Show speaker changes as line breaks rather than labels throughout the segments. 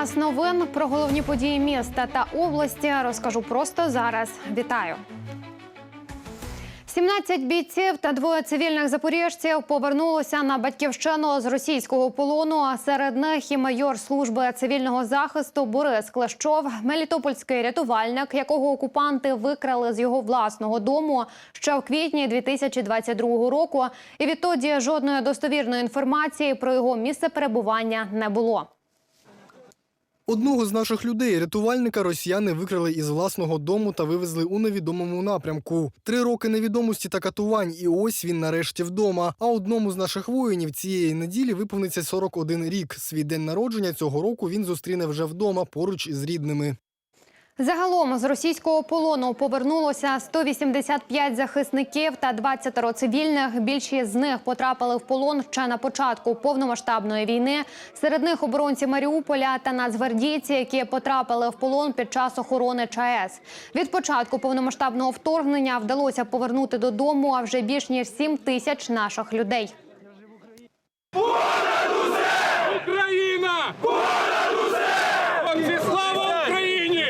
Час новин про головні події міста та області розкажу просто зараз. Вітаю. 17 бійців та двоє цивільних запоріжців повернулося на батьківщину з російського полону. А серед них і майор служби цивільного захисту Борис Клещов, мелітопольський рятувальник, якого окупанти викрали з його власного дому ще в квітні 2022 року. І відтоді жодної достовірної інформації про його місце перебування не було.
Одного з наших людей, рятувальника, росіяни викрали із власного дому та вивезли у невідомому напрямку. Три роки невідомості та катувань, і ось він нарешті вдома. А одному з наших воїнів цієї неділі виповниться 41 рік. Свій день народження цього року він зустріне вже вдома поруч із рідними.
Загалом з російського полону повернулося 185 захисників та 20 цивільних. Більшість з них потрапили в полон ще на початку повномасштабної війни. Серед них оборонці Маріуполя та нацгвардійці, які потрапили в полон під час охорони ЧАЕС. Від початку повномасштабного вторгнення вдалося повернути додому а вже більш ніж 7 тисяч наших людей.
Україна! Понад усе! Хлопці, слава Україні!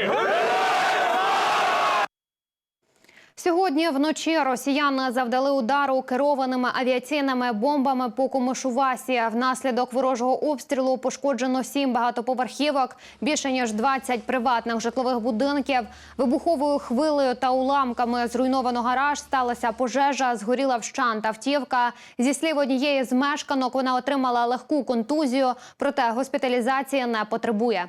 Сьогодні вночі росіяни завдали удару керованими авіаційними бомбами по Комишувасі. Внаслідок ворожого обстрілу пошкоджено сім багатоповерхівок, більше ніж 20 приватних житлових будинків. Вибуховою хвилею та уламками зруйновано гараж. Сталася пожежа, згоріла вщант автівка. Зі слів однієї з мешканок, вона отримала легку контузію, проте госпіталізації не потребує.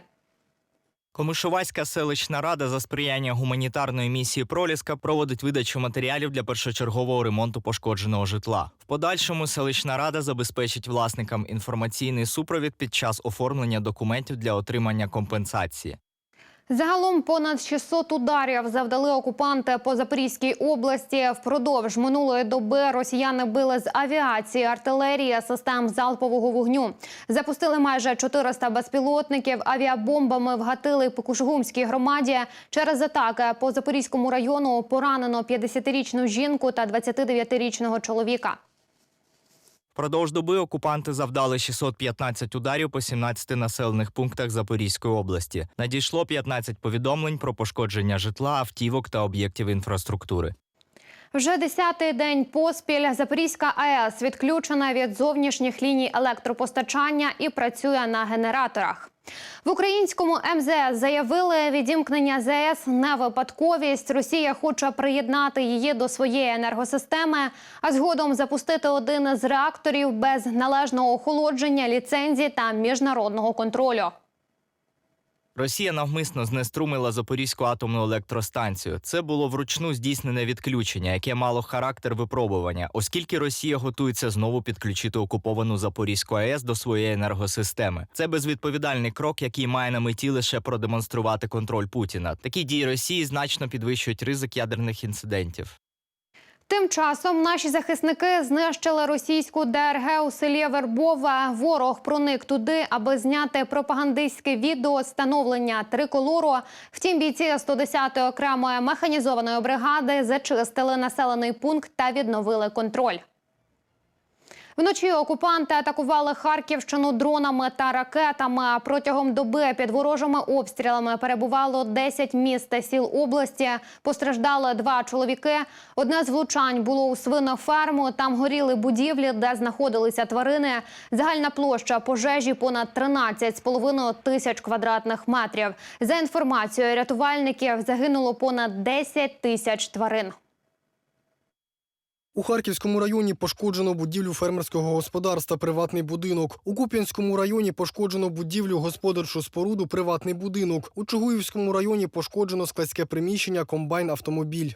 Комишувацька селищна рада за сприяння гуманітарної місії Проліска проводить видачу матеріалів для першочергового ремонту пошкодженого житла. В подальшому селищна рада забезпечить власникам інформаційний супровід під час оформлення документів для отримання компенсації.
Загалом понад 600 ударів завдали окупанти по Запорізькій області. Впродовж минулої доби росіяни били з авіації, артилерії, систем залпового вогню. Запустили майже 400 безпілотників. Авіабомбами вгатили по Кушугумській громаді. Через атаки по Запорізькому району поранено 50-річну жінку та 29-річного чоловіка.
Впродовж доби окупанти завдали 615 ударів по 17 населених пунктах Запорізької області. Надійшло 15 повідомлень про пошкодження житла, автівок та об'єктів інфраструктури.
Вже десятий день поспіль Запорізька АЕС відключена від зовнішніх ліній електропостачання і працює на генераторах. В українському МЗС заявили, відімкнення ЗАЕС не випадковість. Росія хоче приєднати її до своєї енергосистеми, а згодом запустити один із реакторів без належного охолодження, ліцензії та міжнародного контролю.
Росія навмисно знеструмила Запорізьку атомну електростанцію. Це було вручну здійснене відключення, яке мало характер випробування, оскільки Росія готується знову підключити окуповану Запорізьку АЕС до своєї енергосистеми. Це безвідповідальний крок, який має на меті лише продемонструвати контроль Путіна. Такі дії Росії значно підвищують ризик ядерних інцидентів.
Тим часом наші захисники знищили російську ДРГ у селі Вербове. Ворог проник туди, аби зняти пропагандистське відео становлення триколору. Втім, бійці 110-ї окремої механізованої бригади зачистили населений пункт та відновили контроль. Вночі окупанти атакували Харківщину дронами та ракетами. Протягом доби під ворожими обстрілами перебувало 10 міст та сіл області. Постраждали два чоловіки. Одне з влучань було у свиноферму. Там горіли будівлі, де знаходилися тварини. Загальна площа пожежі понад 13,5 тисяч квадратних метрів. За інформацією рятувальників, загинуло понад 10 тисяч тварин.
У Харківському районі пошкоджено будівлю фермерського господарства, приватний будинок. У Куп'янському районі пошкоджено будівлю господарчу споруду, приватний будинок. У Чугуївському районі пошкоджено складське приміщення, комбайн, автомобіль.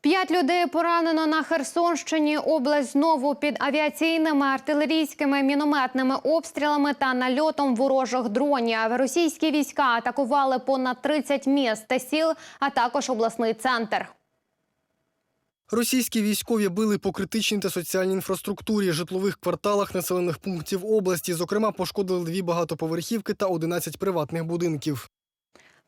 П'ять людей поранено на Херсонщині. Область знову під авіаційними, артилерійськими, мінометними обстрілами та нальотом ворожих дронів. Російські війська атакували понад 30 міст та сіл, а також обласний центр.
Російські військові били по критичній та соціальній інфраструктурі, житлових кварталах населених пунктів області. Зокрема, пошкодили дві багатоповерхівки та 11 приватних будинків.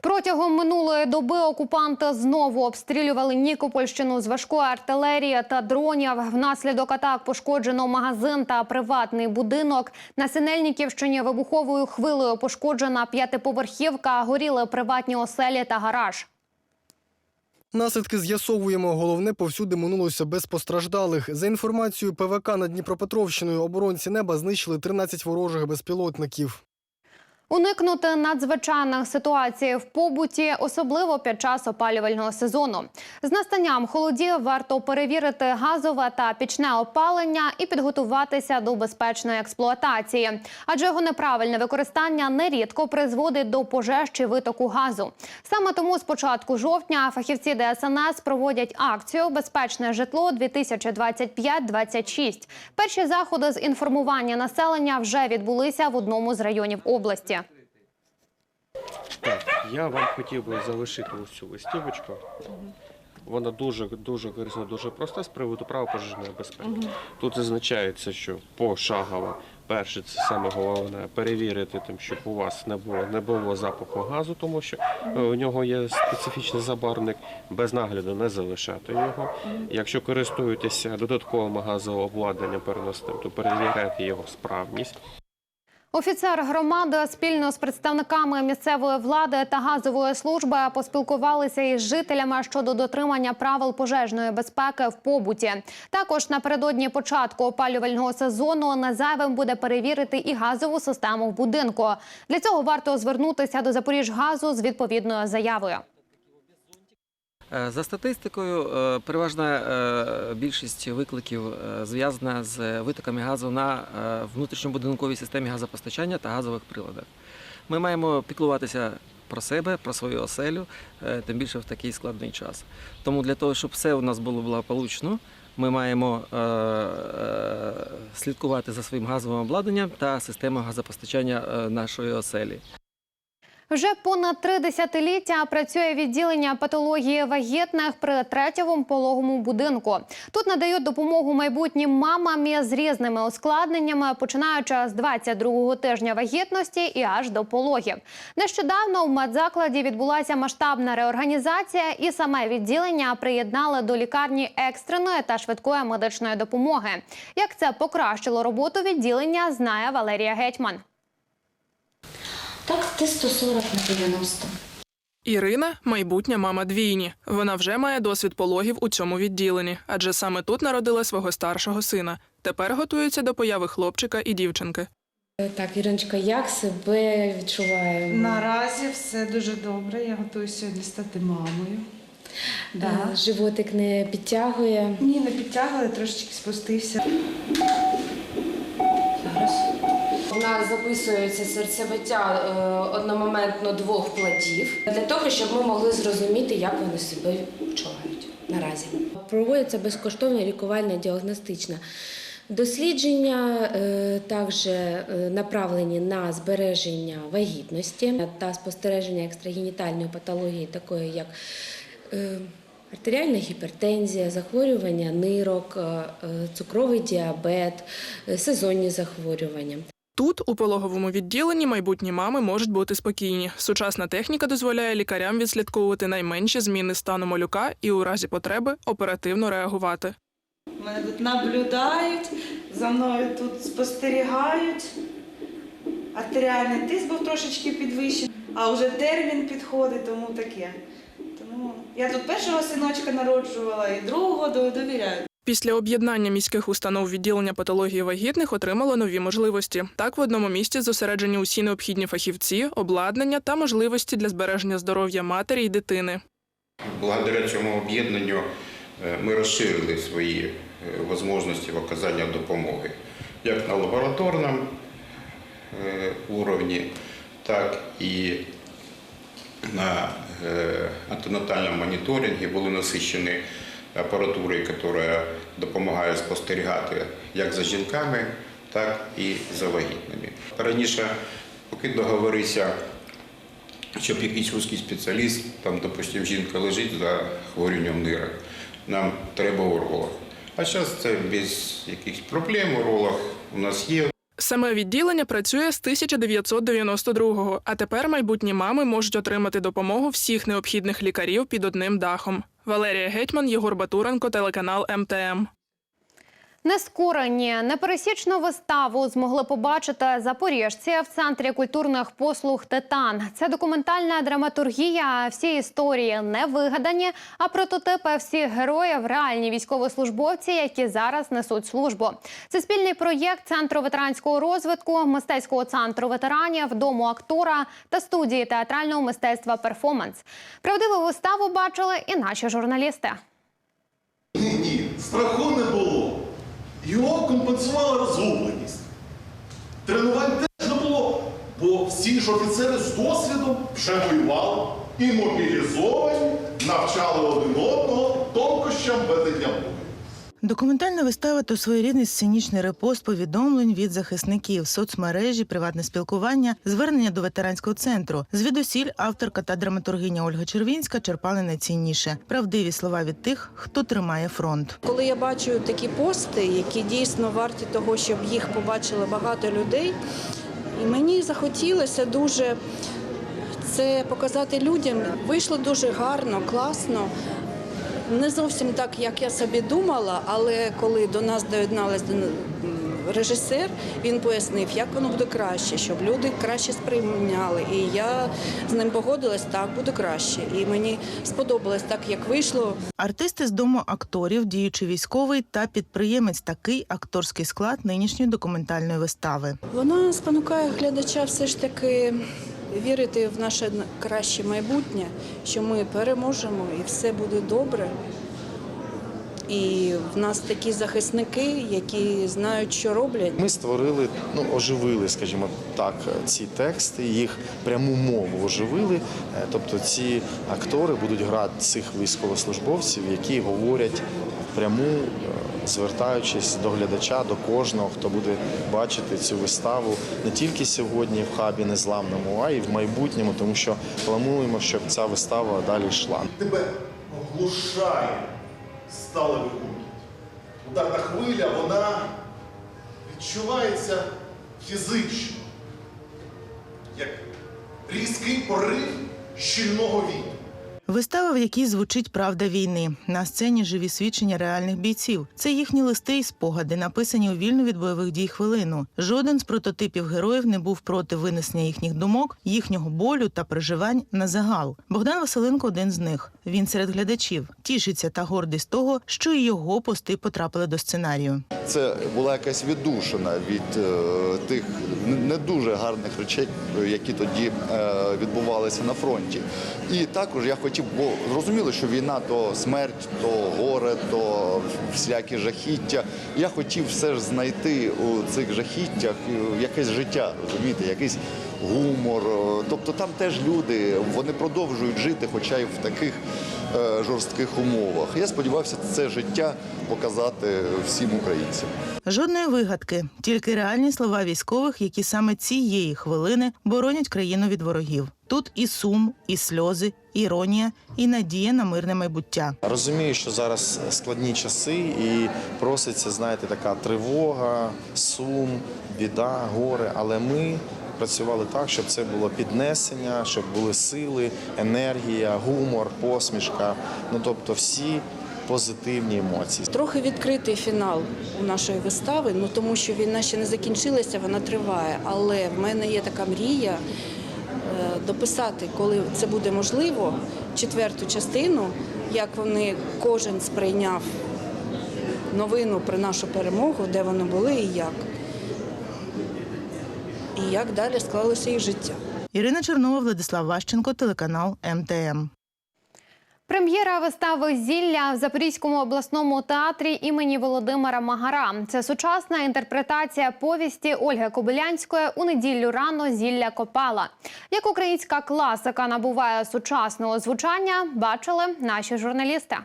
Протягом минулої доби окупанти знову обстрілювали Нікопольщину з важкої артилерії та дронів. Внаслідок атак пошкоджено магазин та приватний будинок. На Синельниківщині вибуховою хвилею пошкоджена п'ятиповерхівка, горіли приватні оселі та гараж.
Наслідки з'ясовуємо. Головне, повсюди минулося без постраждалих. За інформацією ПВК над Дніпропетровщиною, оборонці неба знищили 13 ворожих безпілотників.
Уникнути надзвичайних ситуацій в побуті, особливо під час опалювального сезону. З настанням холодів варто перевірити газове та пічне опалення і підготуватися до безпечної експлуатації, адже його неправильне використання нерідко призводить до пожеж чи витоку газу. Саме тому з початку жовтня фахівці ДСНС проводять акцію Безпечне житло 2025-26». Перші заходи з інформування населення вже відбулися в одному з районів області.
Так, я вам хотів би залишити ось цю листівочку. Вона дуже дуже корисна, дуже проста з приводу правопожежної безпеки. Тут зазначається, що пошагово, перше, це саме головне, перевірити тим, щоб у вас не було не було запаху газу, тому що е, у нього є специфічний забарвник, без нагляду не залишати його. Якщо користуєтеся додатковим газовим обладнанням переносним, то перевіряйте його справність.
Офіцер громади спільно з представниками місцевої влади та газової служби поспілкувалися із жителями щодо дотримання правил пожежної безпеки в побуті. Також напередодні початку опалювального сезону незайвим буде перевірити і газову систему в будинку. Для цього варто звернутися до Запоріжгазу з відповідною заявою.
Е, За статистикою, е, переважна е, більшість викликів зв'язана з витоками газу на внутрішньобудинковій системі газопостачання та газових приладах. Ми маємо піклуватися про себе, про свою оселю, тим більше в такий складний час. Тому для того, щоб все у нас було благополучно, ми маємо слідкувати за своїм газовим обладнанням та системою газопостачання нашої оселі.
Вже понад три десятиліття працює відділення патології вагітних при третьому пологому будинку. Тут надають допомогу майбутнім мамам із різними ускладненнями, починаючи з 22-го тижня вагітності і аж до пологів. Нещодавно в медзакладі відбулася масштабна реорганізація, і саме відділення приєднали до лікарні екстреної та швидкої медичної допомоги. Як це покращило роботу відділення, знає Валерія Гетьман.
Так, ти 140 на 90.
Ірина майбутня мама двійні. Вона вже має досвід пологів у цьому відділенні, адже саме тут народила свого старшого сина. Тепер готується до появи хлопчика і дівчинки.
Так, Іриночка, як себе відчуває?
Наразі все дуже добре. Я готую сьогодні стати мамою. Да.
Е, Животик не підтягує.
Ні, не підтягували, трошечки спустився.
Нас записується серцебиття е, одномоментно двох плодів для того, щоб ми могли зрозуміти, як вони себе почувають наразі. Проводиться безкоштовне лікувальне діагностичне дослідження, е, також е, направлені на збереження вагітності та спостереження екстрагенітальної патології, такої як артеріальна гіпертензія, захворювання нирок, цукровий діабет, сезонні захворювання.
Тут, у пологовому відділенні, майбутні мами можуть бути спокійні. Сучасна техніка дозволяє лікарям відслідковувати найменші зміни стану малюка і у разі потреби оперативно реагувати.
Мене тут наблюдають, за мною тут спостерігають. Артеріальний тиск був трошечки підвищений, а вже термін підходить, тому таке. Тому я тут першого синочка народжувала і другого довіряю.
Після об'єднання міських установ відділення патології вагітних отримало нові можливості. Так, в одному місці зосереджені усі необхідні фахівці, обладнання та можливості для збереження здоров'я матері й дитини.
Благодаря цьому об'єднанню е, ми розширили свої е, можливості в оказанні допомоги як на лабораторному е, уровні, так і на антинатальному моніторингі були насичені апаратурою, яка допомагає спостерігати як за жінками, так і за вагітними. Раніше, поки договорився щоб якийсь вузький спеціаліст, там, допустим, жінка лежить за хворінням нирок, нам треба уролог. А зараз це без якихось проблем уролог у нас є.
Саме відділення працює з 1992-го, а тепер майбутні мами можуть отримати допомогу всіх необхідних лікарів під одним дахом. Валерія Гетьман, Єгор Батуренко, телеканал МТМ.
Нескорені непересічну виставу змогли побачити запоріжці в центрі культурних послуг Титан. Це документальна драматургія. Всі історії не вигадані, а прототипи всіх героїв реальні військовослужбовці, які зараз несуть службу. Це спільний проєкт центру ветеранського розвитку, мистецького центру ветеранів, дому актора та студії театрального мистецтва Перформанс. Правдиву виставу бачили і наші журналісти.
Ні, ні, страху не було. Його компенсувала розгубленість. Тренувань теж не було, бо всі ж офіцери з досвідом вже воювали і мобілізовані, навчали один одного тонкощам ведення бою.
Документальна вистава то своєрідний сценічний репост повідомлень від захисників, соцмережі, приватне спілкування, звернення до ветеранського центру. Звідусіль авторка та драматургиня Ольга Червінська черпали найцінніше правдиві слова від тих, хто тримає фронт.
Коли я бачу такі пости, які дійсно варті того, щоб їх побачило багато людей, і мені захотілося дуже це показати людям. Вийшло дуже гарно, класно. Не зовсім так, як я собі думала, але коли до нас доєдналась м, режисер, він пояснив, як воно буде краще, щоб люди краще сприйняли. І я з ним погодилась, так буде краще. І мені сподобалось так, як вийшло.
Артисти з дому акторів, діючий військовий та підприємець такий акторський склад нинішньої документальної вистави.
Вона спонукає глядача все ж таки вірити в наше краще майбутнє, що ми переможемо і все буде добре. І в нас такі захисники, які знають, що роблять.
Ми створили, ну оживили, скажімо так, ці тексти, їх пряму мову оживили. Е, Тобто ці актори будуть грати цих військовослужбовців, які говорять пряму, е, звертаючись до глядача, до кожного, хто буде бачити цю виставу не тільки сьогодні в хабі незламному, а й в майбутньому, тому що плануємо, щоб ця вистава далі йшла. Тебе оглушає сталевий гуркіт. Ударна хвиля, вона відчувається фізично, як різкий порив щільного вітру.
Вистава, в якій звучить правда війни. На сцені живі свідчення реальних бійців. Це їхні листи і спогади, написані у вільну від бойових дій хвилину. Жоден з прототипів героїв не був проти винесення їхніх думок, їхнього болю та переживань на загал. Богдан Василенко один з них. Він серед глядачів тішиться та гордий з того, що і його пости потрапили до сценарію.
Це була якась віддушина від е, тих не дуже гарних речей, які тоді е, відбувалися на фронті. І також я хотів, бо зрозуміло, що війна то смерть, то горе, то всілякі жахіття. Я хотів все ж знайти у цих жахіттях е, якесь життя, розумієте, якийсь гумор. Е, Тобто там теж люди вони продовжують жити, хоча й в таких е, жорстких умовах. Я сподівався це життя показати всім українцям.
Жодної вигадки, тільки реальні слова військових, які саме цієї хвилини боронять країну від ворогів. Тут і сум, і сльози, іронія, і надія на мирне майбуття.
Розумію, що зараз складні часи і проситься, знаєте, така тривога, сум, біда, горе. Але ми працювали так, щоб це було піднесення, щоб були сили, енергія, гумор, посмішка. Ну тобто всі позитивні емоції.
Трохи відкритий фінал у нашої вистави, ну тому що війна ще не закінчилася, вона триває. Але в мене є така мрія дописати, коли це буде можливо, четверту частину, як вони кожен сприйняв новину про нашу перемогу, де вони були і як. І як далі склалося їх життя.
Ірина Чернова, Владислав Ващенко, телеканал МТМ.
Прем'єра вистави Зілля в Запорізькому обласному театрі імені Володимира Магара. Це сучасна інтерпретація повісті Ольги Кобилянської у неділю рано зілля Копала. Як українська класика набуває сучасного звучання, бачили наші журналісти.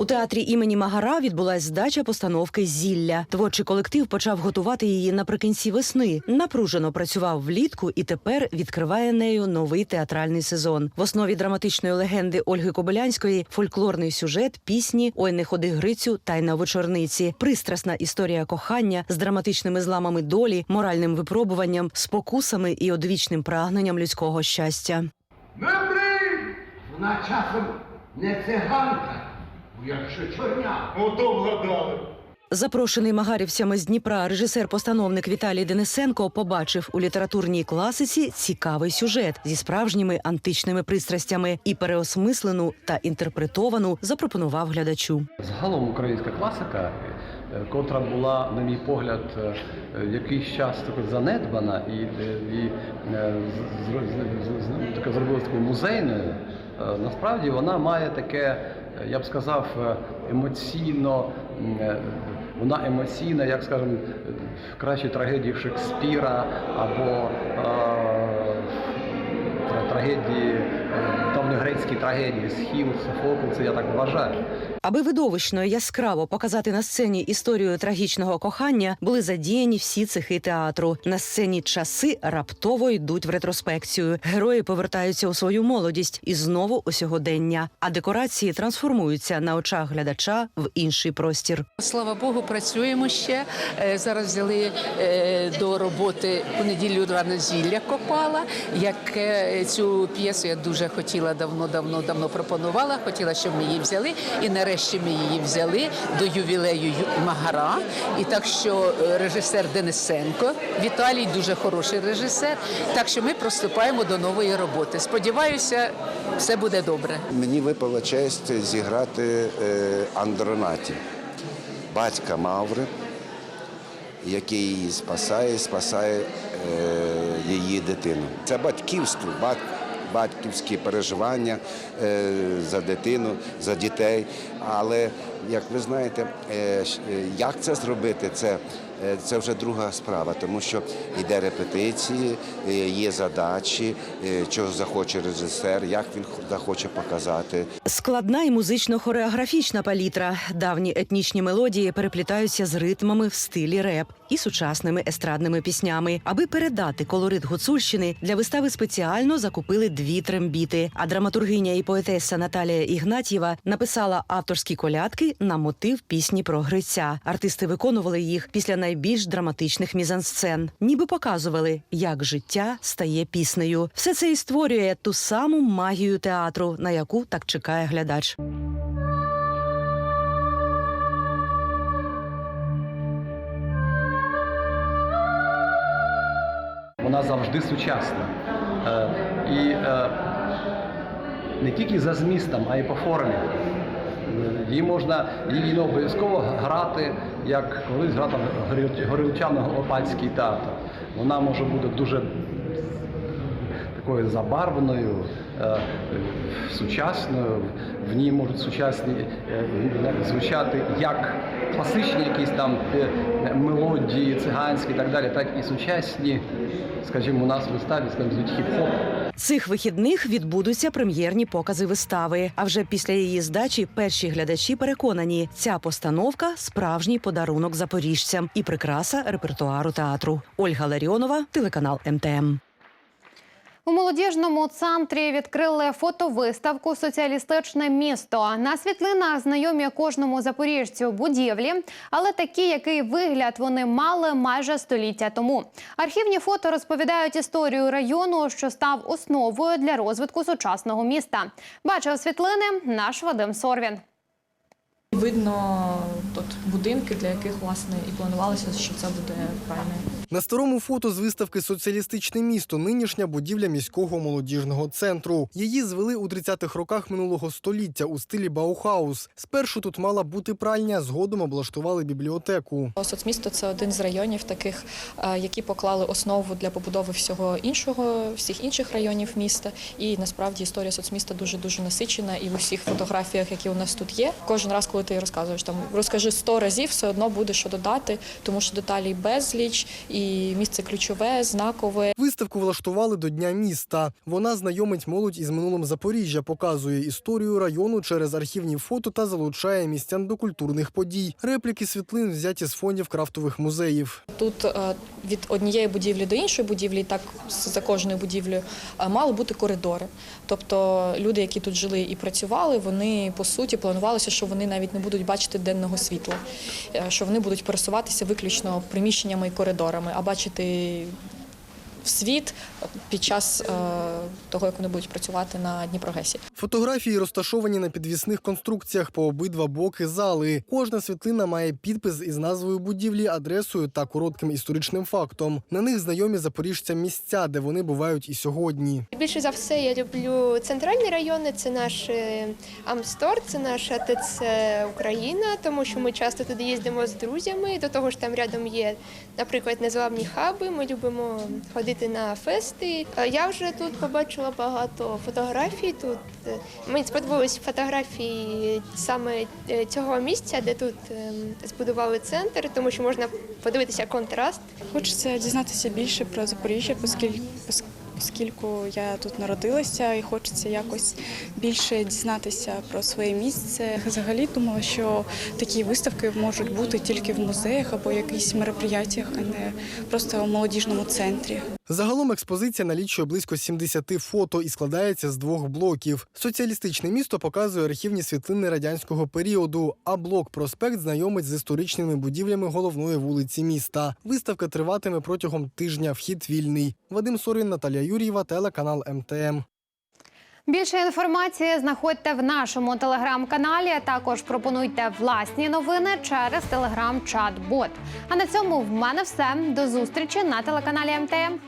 У театрі імені Магара відбулась здача постановки Зілля. Творчий колектив почав готувати її наприкінці весни. Напружено працював влітку і тепер відкриває нею новий театральний сезон. В основі драматичної легенди Ольги Кобилянської фольклорний сюжет, пісні Ой, не ходи Грицю, тайна вечорниці, пристрасна історія кохання з драматичними зламами долі, моральним випробуванням, спокусами і одвічним прагненням людського щастя.
Вона часом не циганка, якщо чорня. Ото вгадали.
Запрошений магарівцями з Дніпра режисер-постановник Віталій Денисенко побачив у літературній класиці цікавий сюжет зі справжніми античними пристрастями і переосмислену та інтерпретовану запропонував глядачу.
Загалом українська класика, е, котра була, на мій погляд, е, якийсь час таки занедбана і, е, і зробилася такою музейною, насправді вона має таке, я б сказав, е, емоційно. е, Вона емоційна, як скажемо, е, в кращій трагедії Шекспіра або трагедії, давньогрецькі трагедії, Схіл, Софокл, це я так вважаю.
Аби видовищно і яскраво показати на сцені історію трагічного кохання, були задіяні всі цехи театру. На сцені часи раптово йдуть в ретроспекцію. Герої повертаються у свою молодість і знову у сьогодення. А декорації трансформуються на очах глядача в інший простір.
Слава Богу, працюємо ще. Е, Зараз взяли е, до роботи у неділю рано зілля копала. Як е, цю п'єсу я дуже хотіла давно, давно, давно пропонувала. Хотіла, щоб ми її взяли. І нарешті ми її взяли до ювілею Магара. І так що е, режисер Денисенко Віталій дуже хороший режисер. Так що ми приступаємо до нової роботи. Сподіваюся, все буде добре.
Мені випала честь зіграти е, Андронаті, батька Маври, який її спасає, спасає е, її дитину. Це батьківство, бат, батьківські переживання е, за дитину, за дітей. Але, як ви знаєте, е, е, як це зробити, це, це вже друга справа, тому що йде репетиції, е, є задачі, е, чого захоче режисер, як він захоче показати.
Складна і музично-хореографічна палітра. Давні етнічні мелодії переплітаються з ритмами в стилі реп і сучасними естрадними піснями. Аби передати колорит гуцульщини, для вистави спеціально закупили дві трембіти. А драматургиня і поетеса Наталія Ігнатьєва написала авторські колядки на мотив пісні про Гриця. Артисти виконували їх після найбільш драматичних мізансцен, ніби показували, як життя стає піснею. Все це і створює ту саму магію театру, на яку так чекає глядач.
Вона завжди сучасна. Е, і е, не тільки за змістом, а й по формі. Її можна її не обов'язково грати, як колись Горіл- горілчано-опальський театр. Вона може бути дуже такою забарвленою, е, сучасною. В ній можуть сучасні е, звучати як класичні якісь там е, мелодії, циганські і так далі, так і сучасні, скажімо, у нас виставі, звуть хіп-хоп.
Цих вихідних відбудуться прем'єрні покази вистави. А вже після її здачі перші глядачі переконані, ця постановка справжній подарунок запоріжцям і прикраса репертуару театру. Ольга Ларіонова, телеканал МТМ.
У молодіжному центрі відкрили фотовиставку Соціалістичне місто. На світлинах знайомі кожному запоріжцю будівлі, але такі, який вигляд вони мали майже століття тому. Архівні фото розповідають історію району, що став основою для розвитку сучасного міста. Бачив світлини наш Вадим Сорвін.
Видно тут будинки, для яких власне і планувалося, що це буде правильно.
На старому фото з виставки Соціалістичне місто нинішня будівля міського молодіжного центру. Її звели у 30-х роках минулого століття у стилі Баухаус. Спершу тут мала бути пральня, згодом облаштували бібліотеку.
Соцмісто це один з районів, таких, е, які поклали основу для побудови всього іншого, всіх інших районів міста. І насправді історія соцміста дуже дуже насичена. І в усіх фотографіях, які у нас тут є, кожен раз, коли ти розказуєш там, розкажи сто разів, все одно буде що додати, тому що деталей безліч. І місце ключове, знакове.
Виставку влаштували до Дня міста. Вона знайомить молодь із минулим Запоріжжя, показує історію району через архівні фото та залучає містян до культурних подій. Репліки світлин взяті з фондів крафтових музеїв.
Тут е, від однієї будівлі до іншої будівлі, так за кожною будівлею, е, мали бути коридори. Тобто люди, які тут жили і працювали, вони по суті планувалося, що вони навіть не будуть бачити денного світла, е, що вони будуть пересуватися виключно приміщеннями і коридорами, а бачити в світ під час е, того, як вони будуть працювати на Дніпрогесі.
Фотографії розташовані на підвісних конструкціях по обидва боки зали. Кожна світлина має підпис із назвою будівлі, адресою та коротким історичним фактом. На них знайомі запоріжцям місця, де вони бувають і сьогодні.
Більше за все я люблю центральні райони. Це наш е, Амстор, це наша ТЦ Україна, тому що ми часто туди їздимо з друзями. До того ж, там рядом є, наприклад, незламні хаби. Ми любимо ходити на фести. Е, Я вже тут побачила багато фотографій. Тут е, мені сподобались фотографії саме е, цього місця, де тут ем, збудували центр, тому що можна подивитися контраст.
Хочеться дізнатися більше про Запоріжжя, оскільки, оскільки я тут народилася, і хочеться якось більше дізнатися про своє місце. Взагалі думала, що такі виставки можуть бути тільки в музеях або якихось мероприятиях, а не просто у молодіжному центрі.
Загалом експозиція налічує близько 70 фото і складається з двох блоків. Соціалістичне місто показує архівні світлини радянського періоду, а блок проспект знайомить з історичними будівлями головної вулиці міста. Виставка триватиме протягом тижня. Вхід вільний. Вадим Сорін, Наталія Юрієва, телеканал МТМ.
Більше інформації знаходьте в нашому телеграм-каналі. Також пропонуйте власні новини через телеграм-чат-бот. А на цьому в мене все. До зустрічі на телеканалі МТМ.